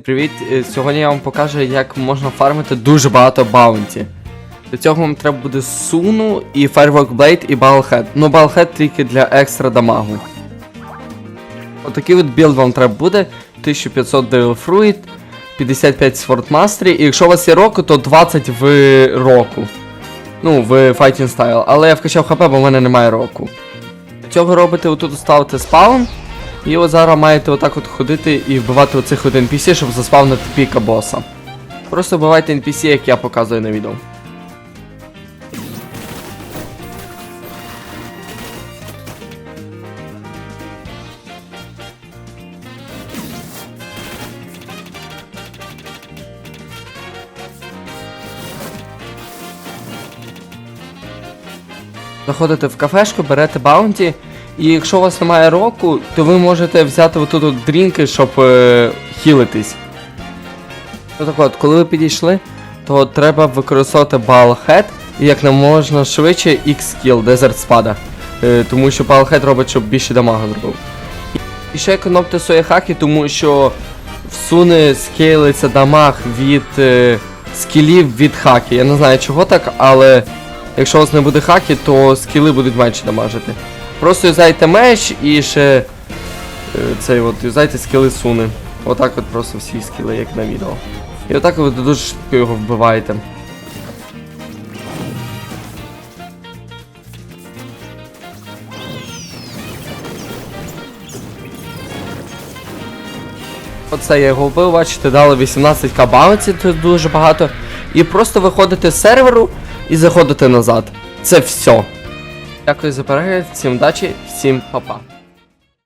Привіт! Е, Сьогодні я вам покажу, як можна фармити дуже багато баунті. Для цього вам треба буде суну і Firework Blade і Battlehead. Ну, Battlehead тільки для екстра дамагу. Отакий от білд вам треба буде. 1500 Devil Fruit, 55 Sword Mastery, і якщо у вас є року, то 20 в року. Ну, в Fighting Style. Але я вкачав хп, бо в мене немає року. Для цього робите отут ставите спаун. І от зараз маєте отак от ходити і вбивати оцих от NPC, щоб заспавнити піка боса. Просто вбивайте NPC, як я показую на відео. Заходите в кафешку, берете баунті, і якщо у вас немає року, то ви можете взяти отут от дрінки, щоб е, хілитись. Так от, коли ви підійшли, то треба використовувати Balhead і як не можна швидше X-Kill, Desert спада. Е, тому що Balhead робить, щоб більше дамагу зробив. І ще економте свої хаки, тому що всуне скейлиться дамаг від е, скілів від хаки. Я не знаю чого так, але якщо у вас не буде хаки, то скіли будуть менше дамажити. Просто юзайте меч і ще е, цей от юзайте скіли суни. Отак от просто всі скіли, як на відео. І отак ви дуже швидко його вбиваєте. Оце я його вбив, бачите, дали 18к баунці, це дуже багато. І просто виходите з серверу і заходите назад. Це все. Дякую за перегляд, всім удачі, всім па-па.